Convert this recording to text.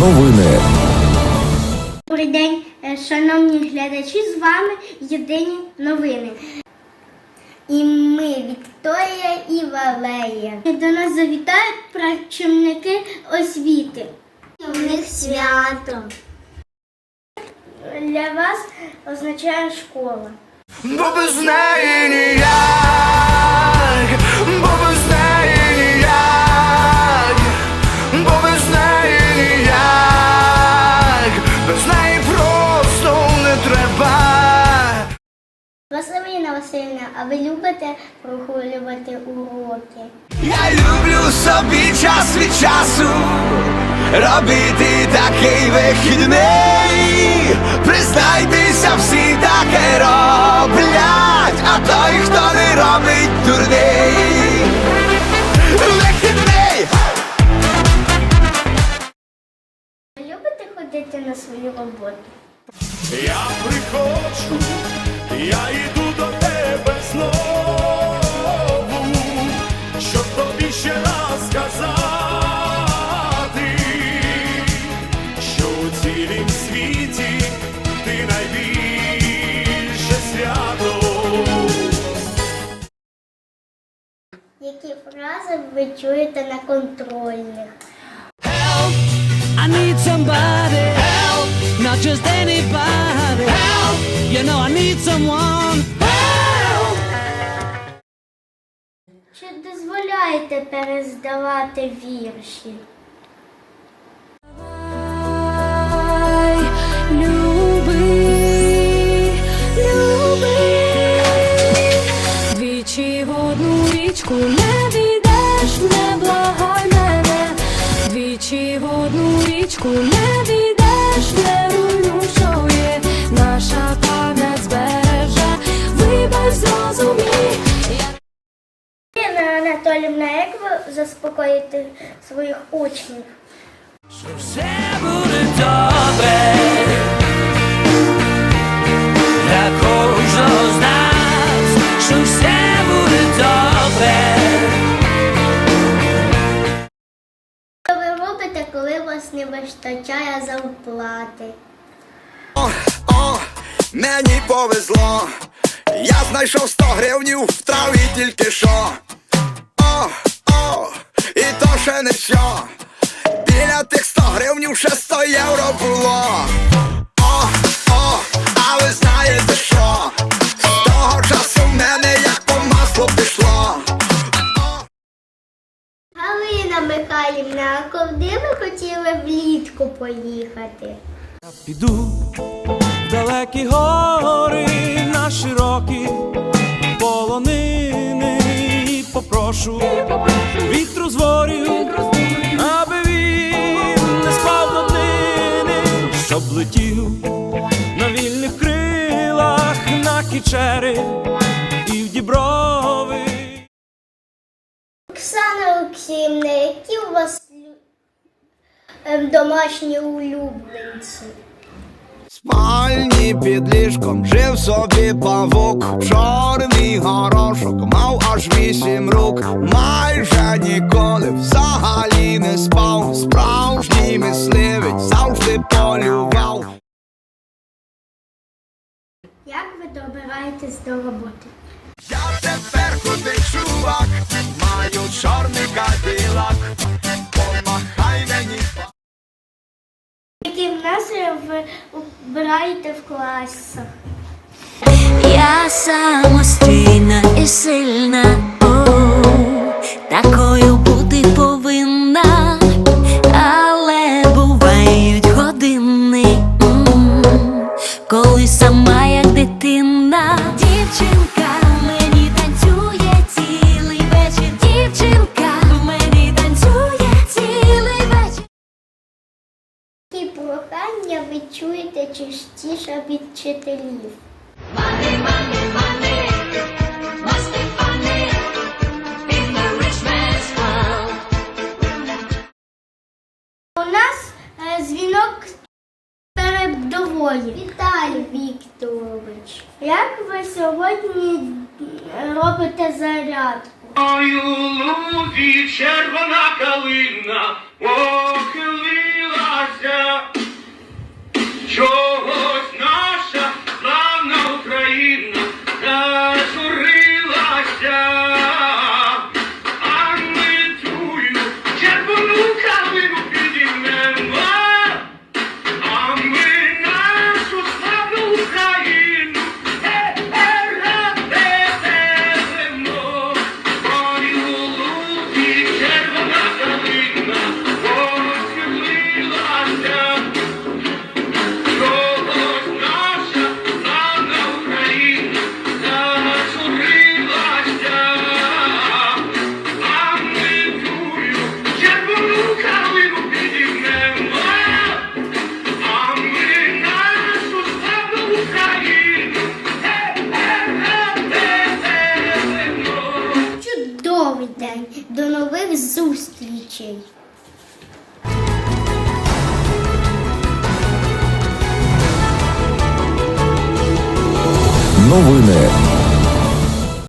новини. Добрий день, е, шановні глядачі, з вами єдині новини. І ми Вікторія і Валерія. До нас завітають працівники освіти. У них свято. Для вас означає школа. Бо без неї ніяк, Васильівна, а ви любите прогулювати уроки? Я люблю собі час від часу робити такий вихідний. Признайтеся, всі таке роблять, а той, хто не робить дурний. Вихідний! Ви любите ходити на свою роботу? Я приходжу, я йду цілім світі ти найбільше свято. Які фрази ви чуєте на контрольних? Help! I need somebody. Help! Not just anybody. Help! You know I need someone. Help! Чи дозволяєте перездавати вірші? Річку не війдеш, не що є, наша пам'ять збереже, вибач зрозумій. Ірина Анатолівна, як ви заспокоїте своїх учнів? Що все буде добре. Не вистачає зарплати? О, о, мені повезло. Я знайшов 100 гривнів в траві тільки що. О, о, і то ще не все. Біля тих 100 гривнів ще 100 євро було. Поїхати? Піду в далекі гори на широкі полонини і попрошу вітру з ворів, аби він не спав до днини, щоб летів на вільних крилах на кічери і в діброви. Оксана Олексіївна, які у вас домашні улюбленці? Спальні під ліжком жив собі павук, чорний горошок, мав аж вісім рук, майже ніколи взагалі не спав. Справжній мисливець завжди полював. Як ви добираєтесь до роботи? Я тепер крутий чувак, маю чорний кадилак, помахай мені. Які настрої ви в класах? Я самостійна і сильна, о, такою частіше від вчителів? У нас е, дзвінок передової. Віталій Вікторович. Як ви сьогодні робите зарядку? Ой, у лузі червона калина зустрічей. Новини